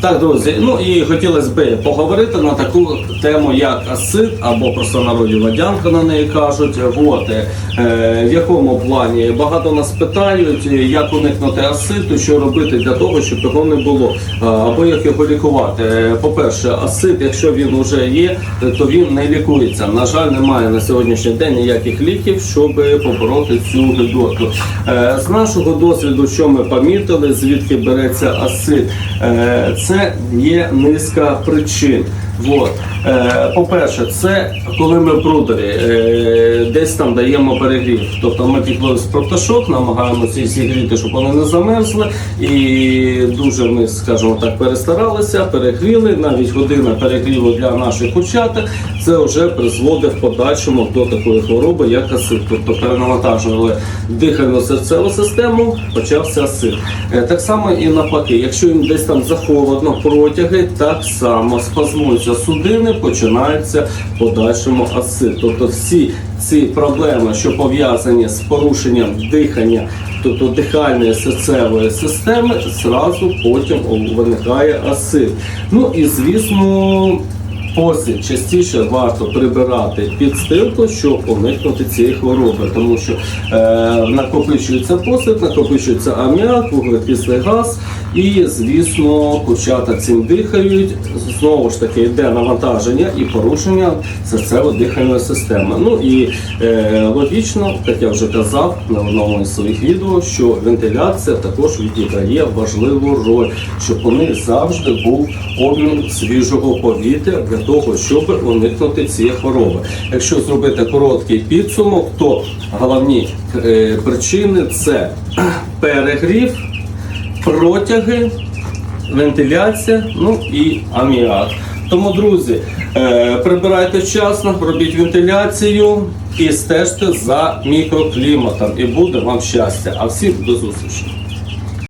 Так, друзі, ну і хотілося б поговорити на таку тему, як асид, або просто народі водянка на неї кажуть. От, е, в якому плані багато нас питають, як уникнути аситу, що робити для того, щоб його не було, або як його лікувати. По-перше, асид, якщо він вже є, то він не лікується. На жаль, немає на сьогоднішній день ніяких ліків, щоб побороти цю гидоту. Е, З нашого досвіду, що ми помітили, звідки береться асид, Е, це є низка причин. Вот. Е, По-перше, це коли ми в брудері е, десь там даємо перегрів. Тобто ми піклуємось про пташок, намагаємося їх зігріти, щоб вони не замерзли. І дуже ми, скажімо так, перестаралися, перегріли. Навіть година перегріву для наших курчаток це вже призводить в подальшому до такої хвороби, як асид. Тобто перенавантажували дихально-серцеву систему, почався асид. Е, Так само і навпаки, якщо їм десь там захолодно протяги, так само спазмуються судини, починається в подальшому асид. Тобто всі ці проблеми, що пов'язані з порушенням дихання, тобто дихальної серцевої системи, зразу потім виникає асид. Ну і звісно. Посід частіше варто прибирати підстилку, щоб уникнути цієї хвороби, тому що е, накопичується посід, накопичується аміак, вуглекислий газ, і звісно, курчата цим дихають. Знову ж таки йде навантаження і порушення серцево-дихальної системи. Ну і е, логічно, як я вже казав на одному із своїх відео, що вентиляція також відіграє важливу роль, щоб у них завжди був обмін свіжого повітря для того, щоб уникнути цієї хвороби. Якщо зробити короткий підсумок, то головні е, причини це перегрів, протяги, вентиляція, ну і аміак. Тому, друзі, е, прибирайте вчасно, робіть вентиляцію і стежте за мікрокліматом, і буде вам щастя. А всім до зустрічі!